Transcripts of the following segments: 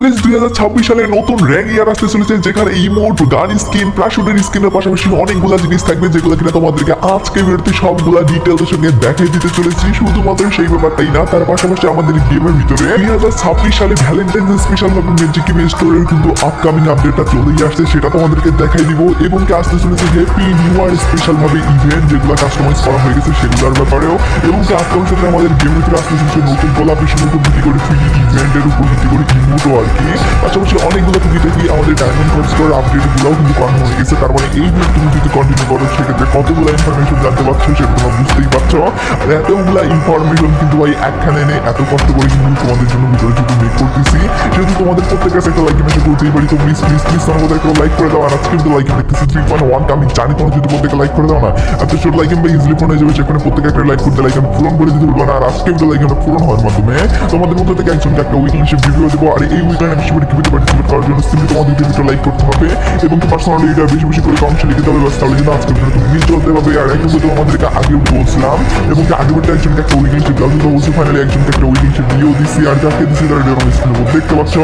দুই হাজার ছাব্বিশ সালে নতুন র্যাঙ্ক ইয়ার আসতে চলেছে, যেখানে ইমোট গান স্কিন প্লাশুটের স্কিনের পাশাপাশি অনেকগুলো জিনিস থাকবে যেগুলো কিনা তোমাদেরকে আজকে ভিডিওতে সবগুলা ডিটেলসের সঙ্গে দেখিয়ে দিতে চলেছি। শুধুমাত্র সেই ব্যাপারটাই না, তার পাশাপাশি আমাদের গেমের ভিতরে দুই হাজার ছাব্বিশ সালে ভ্যালেন্টাইন স্পেশাল ভাবে ম্যাজিক গেম স্টোরের কিন্তু আপকামিং আপডেটটা চলেই আসছে, সেটা তোমাদেরকে দেখাই দিব। এবং কি আসতে চলেছে হ্যাপি নিউ ইয়ার স্পেশাল ভাবে ইভেন্ট যেগুলো কাস্টমাইজ করা হয়ে গেছে সেগুলোর ব্যাপারেও। এবং কি সাথে আমাদের গেমের ভিতরে আসতে চলেছে নতুন গোলাপ বিষয়ের উপর ভিত্তি করে ফ্রি ইভেন্টের উপর ভিত্তি করে ইমোটও কি পাশাপাশি অনেকগুলো টুকি থেকে আমাদের ডায়মন্ড কোর্স করার আপডেটগুলোও কিন্তু করানো হয়ে গেছে। তার মানে এই ভিডিও তুমি যদি কন্টিনিউ করো, সেক্ষেত্রে কতগুলো ইনফরমেশন জানতে পারছ সেটা তোমরা বুঝতেই পারছ। আর এতগুলো ইনফরমেশন কিন্তু ভাই একখানে এনে এত কষ্ট করে কিন্তু তোমাদের জন্য ভিডিও যদি মেক করতেছি। সেহেতু তোমাদের প্রত্যেকের কাছে একটা লাইক মেসেজ করতেই পারি, তো প্লিজ প্লিজ প্লিজ আমাদের একটা লাইক করে দাও। আর আজকে কিন্তু লাইক দেখতেছি থ্রি পয়েন্ট ওয়ান আমি জানি তোমরা যদি প্রত্যেকে লাইক করে দাও না, এত ছোট লাইক বা ইজিলি ফোন যাবে, সেখানে প্রত্যেকে একটা লাইক করতে লাইক পূরণ করে দিতে পারব না। আর আজকে কিন্তু লাইক পূরণ হওয়ার মাধ্যমে তোমাদের মধ্যে থেকে একজনকে একটা উইকলি ভিডিও দেবো। আর এই উইকলি আমি সেটা কীভাবে পার্টিসিপেট করার জন্য সিম্পলি তোমাদের ভিডিওটা লাইক করতে হবে। এবং পার্সোনালি এটা বেশি বেশি করে কমেন্টে লিখে দেবে বাস তাহলে কিন্তু আজকে ভিডিও তুমি চলতে পারবে। আর একটু তো আমাদেরকে আগে বলছিলাম, এবং আগে বলতে একজনকে একটা উইকলি শিপ গার্লফ্রেন্ড বলছি ফাইনালি একজনকে একটা উইকলি শিপ দিয়েও দিছি। আর যাকে দিছি তার এটা আমি দেখতে পাচ্ছ।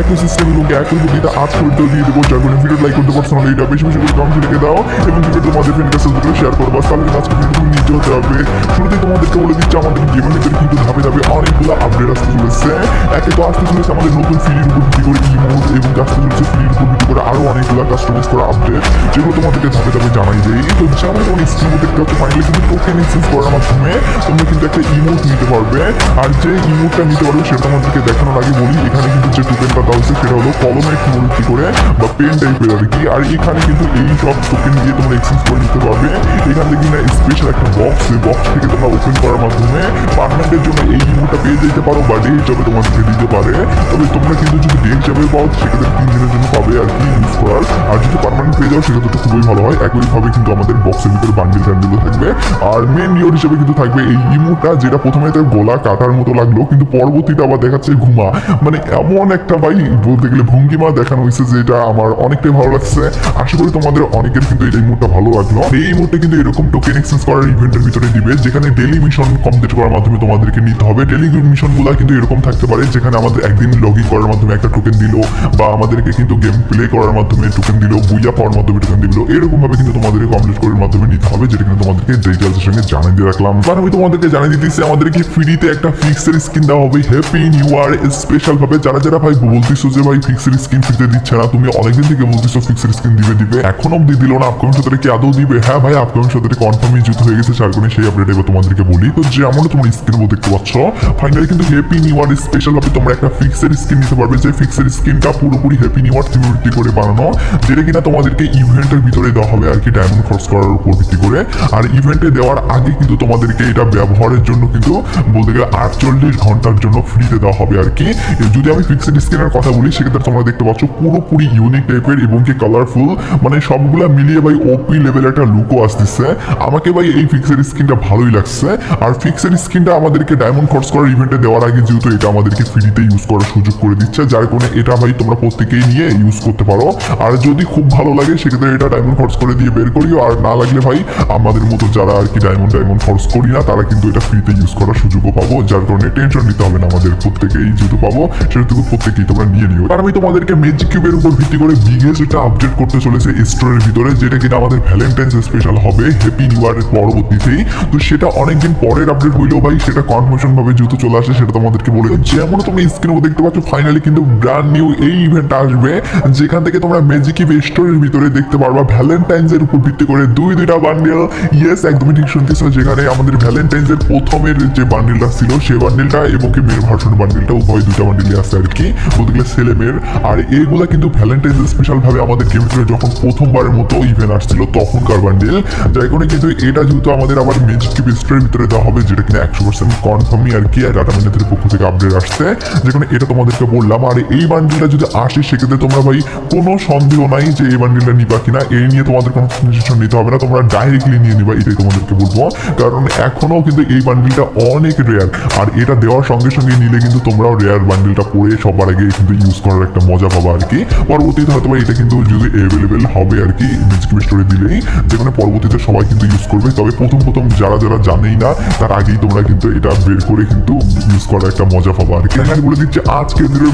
একই সিস্টেম এবং একই বুদ্ধিটা আজকে ভিডিও দিয়ে দেবো। যার জন্য ভিডিও লাইক করতে পার্সোনালি এটা বেশি বেশি করে কমেন্টে লিখে দাও। এবং ভিডিও তোমাদের ফ্রেন্ড কাছে শেয়ার করব বাস, তাহলে আজকে ভিডিও তুমি নিতে হতে হবে। শুরুতেই তোমাদেরকে বলে দিচ্ছি, আমাদের গেমের ভিতরে কিন্তু ধাপে ধাপে অনেকগুলো আপডেট আসতে চলেছে। একে তো আসতে চলেছে আমাদের নতুন ফ্রির উপর ভিত্তি করে ইমোট এবং আসতে চলেছে ফ্রির উপর ভিত্তি করে আরও অনেকগুলো কাস্টমাইজ করা আপডেট যেগুলো তোমাদেরকে ধাপে ধাপে জানাই দেই। তো যেমন তোমার স্ক্রিনে দেখতে পাচ্ছ ফাইনালি কিন্তু টোকেন এক্সচেঞ্জ করার মাধ্যমে তোমরা কিন্তু একটা ইমোট নিতে পারবে। আর যে ইমোটটা নিতে পারবে, সেটা তোমাদেরকে দেখানোর আগে বলি, এখানে কিন্তু যে টোকেনটা দেওয়া হচ্ছে সেটা হলো কলমের ভিত্তি করে বা পেন টাইপের আর কি। আর এখানে কিন্তু এই সব টোকেন দিয়ে তোমরা এক্সচেঞ্জ করে নিতে পারবে। এখান থেকে না স্পেশাল একটা বক্স এই বক্স থেকে তোমরা ওপেন করার মাধ্যমে পার্টনারদের জন্য এই ইমোটটা পেয়ে যেতে পারো, বা ডে হিসাবে তোমাদেরকে দিতে পারে। তবে তোমরা কিন্তু যদি ডে হিসাবে পাও, সেক্ষেত্রে তিন দিনের জন্য পাবে আর কি। ইউজ করার আর যদি পার্মানেন্ট পেয়ে যাও, সেক্ষেত্রে তো খুবই ভালো হয়। একইভাবে কিন্তু আমাদের বক্সের ভিতরে বান্ডিল টান্ডিলও থাকবে। আর মেন ইয়োর হিসেবে কিন্তু থাকবে এই ইমোটা, যেটা প্রথমে তার গলা কাটার মতো লাগল, কিন্তু পরবর্তীতে আবার দেখাচ্ছে ঘুমা। মানে এমন একটা ভাই, বলতে গেলে ভঙ্গিমা দেখানো হয়েছে যেটা আমার অনেকটাই ভালো লাগছে। আশা করি তোমাদের অনেকের কিন্তু এই ইমোটটা ভালো লাগল। এই ইমোটটা কিন্তু এরকম টোকেন এক্সচেঞ্জ করার ইভেন্টের ভিতরে দিবে, যেখানে ডেলি মিশন কমপ্লিট করার মাধ্যমে তোমাদেরকে নিতে হবে। ডেলি মিশনগুলো কিন্তু এরকম থাকতে পারে, যেখানে আমাদের একদিন লগ ইন করার মাধ্যমে একটা টোকেন দিল, বা আমাদেরকে কিন্তু গেম প্লে করার মাধ্যমে টোকেন দিল, বুইয়া পাওয়ার মাধ্যমে টোকেন দিল এরকম ভাবে কিন্তু তোমাদেরকে কমপ্লিট করার মাধ্যমে নিতে হবে, যেটা কিন্তু তোমাদেরকে ডিটেলসের সঙ্গে জানিয়ে দিয়ে রাখলাম। এবার আমি তোমাদেরকে জানিয়ে দিতেছি আমাদেরকে ফ্রিতে একটা ফিক্সের স্কিন দেওয়া হবে। হ্যাপি নিউ ইয়ার স্পেশাল ভাবে। যারা যারা ভাই বলতেছো যে ভাই ফিক্সের স্কিন ফ্রিতে দিচ্ছে না, তুমি অনেকদিন থেকে বলতেছো ফিক্সের স্কিন দিবে দিবে। এখন অব্দি দিল না আপকামিং সতেরো কি আদৌ দিবে। হ্যাঁ ভাই আপকামিং সতেরো কনফার্মই যুক্ত হয়ে গেছে চার গুণে সেই আপডেট এবার তোমাদেরকে বলি। তো যেমন তোমার স্ক্রিন মধ্যে দেখতে পাচ্ছ ফাইনালি কিন্তু হ্যাপি নিউ ইয়ার স্পেশাল ভাবে তোমরা একটা ফিক্সের স্কিন নিতে পারবে। যে ফিক্সের স্কিনটা পুরোপুরি হ্যাপি নিউ ইয়ার থিমে ভিত্তি করে বানানো, যেটা কিনা তোমাদেরকে ইভেন্টের ভিতরে দেওয়া হবে আর কি ডায়মন্ড খরচ করার উপর ভিত্তি করে। আর ইভেন্টে দেওয়ার আগে কিন্তু তোমাদেরকে এটা ব্যবহারের জন্য কিন্তু বলতে গেলে আটচল্লিশ ঘণ্টার জন্য ফ্রিতে দেওয়া হবে আর কি। যদি আমি ফিক্সড স্ক্রিনের কথা বলি, সেক্ষেত্রে তোমরা দেখতে পাচ্ছ পুরোপুরি ইউনিক টাইপের এবং কি কালারফুল মানে সবগুলা মিলিয়ে ভাই ওপি লেভেল একটা লুকও আসতেছে। আমাকে ভাই এই ফিক্সের স্ক্রিনটা ভালোই লাগছে। আর ফিক্সের স্ক্রিনটা আমাদেরকে ডায়মন্ড খরচ করার ইভেন্টে দেওয়ার আগে যেহেতু এটা আমাদেরকে ফ্রিতে ইউজ করার সুযোগ করে দিচ্ছে, যার কারণে এটা ভাই তোমরা প্রত্যেকেই নিয়ে ইউজ করতে পারো। আর যদি খুব ভালো লাগে, সেক্ষেত্রে এটা ডায়মন্ড খরচ করে দিয়ে বের করিও। আর না লাগলে ভাই, আমাদের মতো যারা আর কি ডায়মন্ড ডায়মন্ড খরচ করি না, তারা কিন্তু এটা ফ্রিতে ইউজ করার সুযোগও পাবো, যার কারণে টেনশন নিতে হবে না আমাদের প্রত্যেকেই যেহেতু পাবো সেটা কিন্তু প্রত্যেকেই তোমরা নিয়ে নিও। আর আমি তোমাদেরকে ম্যাজিক কিউবের উপর ভিত্তি করে বিগেস্ট একটা আপডেট করতে চলেছে স্টোরের ভিতরে, যেটা কিনা আমাদের ভ্যালেন্টাইন্স স্পেশাল হবে হ্যাপি নিউ ইয়ারের পরবর্তীতেই। তো সেটা অনেকদিন পরের আপডেট হইলেও ভাই, সেটা কনফার্মেশন ভাবে যেহেতু চলে আসে, সেটা তোমাদেরকে বলে যেমন তুমি স্ক্রিনে দেখতে পাচ্ছ ফাইনালি কিন্তু ব্র্যান্ড নিউ এই ইভেন্ট আসবে, যেখান থেকে তোমরা ম্যাজিক স্টোরের ভিতরে দেখতে পারবা ভ্যালেন্টাইন্স এর উপর ভিত্তি করে দুই দুইটা বান্ডেল ইয়েস একদমই ঠিক শুনতেছো, যেখানে আমাদের ভ্যালেন্টাইন্স এর প্রথমের যে বান্ডেলটা ছিল, সেই বান্ডেলটা এবং কি মেয়ের ভার্সন বান্ডেলটা উভয় দুইটা বান্ডেলই আছে আর কি গেলে ছেলে মেয়ের। আর এইগুলা কিন্তু ভ্যালেন্টাইন্স স্পেশাল ভাবে আমাদের গেম ভিতরে যখন প্রথমবারের মতো ইভেন্ট আসছিল, তখনকার বান্ডেল যাই করে কিন্তু এটা যেহেতু আমাদের আবার ম্যাজিক স্টোরের ভিতরে দেওয়া হবে, যেটা কিনা একশো পার্সেন্ট কনফার্মই আর কি ডাটা মিনেটের পক্ষ থেকে আপডেট আসছে। যেখানে এটা তোমাদেরকে বললাম, আর এই বান্ডেলটা যদি আসে, সেক্ষেত্রে তোমরা ভাই কোনো সন্দেহ নাই যে এই বান্ডেলটা নিবা কিনা। এই নিয়ে তোমাদের কোনো ডিসিশন নিতে হবে না, তোমরা ডাইরেক্টলি নিয়ে নিবা, এটাই তোমাদেরকে বলব। কারণ এখনও কিন্তু এই বান্ডেলটা অনেক রেয়ার আর এটা দেওয়ার সঙ্গে সঙ্গে নিলে কিন্তু তোমরাও রেয়ার বান্ডেলটা পরে সবার আগে কিন্তু ইউজ করার একটা মজা পাবা আর কি। পরবর্তীতে হয়তো এটা কিন্তু যদি অ্যাভেলেবেল হবে আর কি মিউজিক স্টোরে দিলেই, যেখানে পরবর্তীতে সবাই কিন্তু ইউজ করবে। তবে প্রথম প্রথম যারা যারা জানেই না, তার আগেই তোমরা কিন্তু এটা বের করে কিন্তু ইউজ করার একটা মজা পাবা আর কি। বলে দিচ্ছি আজকে দুই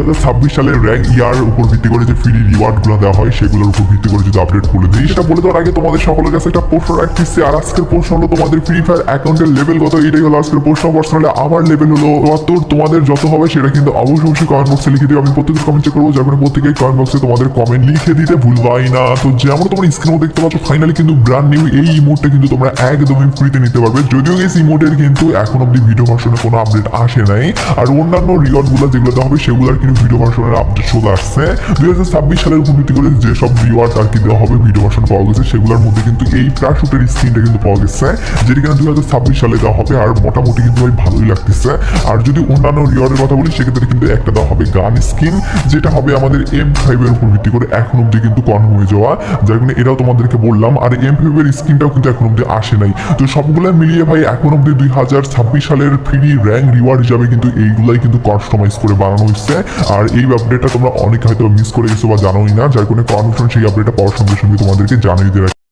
হাজার ছাব্বিশ সালের র্যাঙ্ক ইয়ার উপর ভিত্তি করে যে ফ্রি রিওয়ার্ডগুলো দেওয়া হয়, সেগুলোর উপর ভিত্তি করে যদি আপডেট করে দিই, সেটা বলে দেওয়ার আগে তোমাদের সকলের কাছে একটা প্রশ্ন রাখতেছি। আর আজকের প্রশ্ন হলো তোমাদের ফ্রি ফায়ার অ্যাকাউন্টের লেভেল কত? এটাই হলো আজকের প্রশ্ন। পার্সোনালি আমার লেভেল হলো চুয়াত্তর তোমাদের যত হবে সেটা কিন্তু অবশ্যই অবশ্যই কমেন্ট বক্সে লিখে দিও। আমি প্রত্যেকের কমেন্ট চেক করব, যার কারণে প্রত্যেকেই কমেন্ট বক্সে তোমাদের কমেন্ট লিখে দিতে ভুলবাই না। তো যেমন তোমার স্ক্রিনও দেখতে পাচ্ছ ফাইনালি কিন্তু ব্র্যান্ড নিউ এই ইমোটটা কিন্তু তোমরা একদমই ফ্রিতে নিতে পারবে। যদিও এই ইমোটের কিন্তু এখন অব্দি ভিডিও ভার্সনে কোনো আপডেট আসে নাই। আর অন্যান্য রিওয়ার্ডগুলো যেগুলো হবে, সেগুলোর কিন্তু ভিডিও ভার্সনের আপডেট চলে আসছে। দুই হাজার ছাব্বিশ সালের করে যেসব আর কি দেওয়া হবে ভিডিও ভার্সন পাওয়া গেছে, সেগুলোর মধ্যে কিন্তু এই প্যারাশুটের স্ক্রিনটা কিন্তু পাওয়া গেছে, যেটা কিনা দুই হাজার ছাব্বিশ সালে দেওয়া হবে আর মোটামুটি কিন্তু ভাই ভালোই লাগতেছে। আর যদি অন্যান্য রিওয়ার্ডের কথা বলি, সেক্ষেত্রে কিন্তু একটা দেওয়া হবে গান স্কিন যেটা হবে আমাদের এম ফাইভের উপর ভিত্তি করে এখন অব্দি কিন্তু কনফার্ম হয়ে যাওয়া। যার কারণে এটাও তোমাদেরকে বললাম, আর এম কিন্তু এখন অব্দি আসে নাই। তো সবগুলো মিলিয়ে ভাই এখন অব্দি দুই হাজার ছাব্বিশ সালের ফ্রি র্যাঙ্ক রিওয়ার্ড হিসাবে কিন্তু এইগুলাই কিন্তু কাস্টমাইজ করে বানানো হচ্ছে আর এই আপডেটটা তোমরা অনেক হয়তো মিস করে গেছো বা জানোই না, যার কোনো কনফার্মেশন সেই আপডেটটা পাওয়ার সঙ্গে সঙ্গে তোমাদেরকে জানিয়ে দেওয়া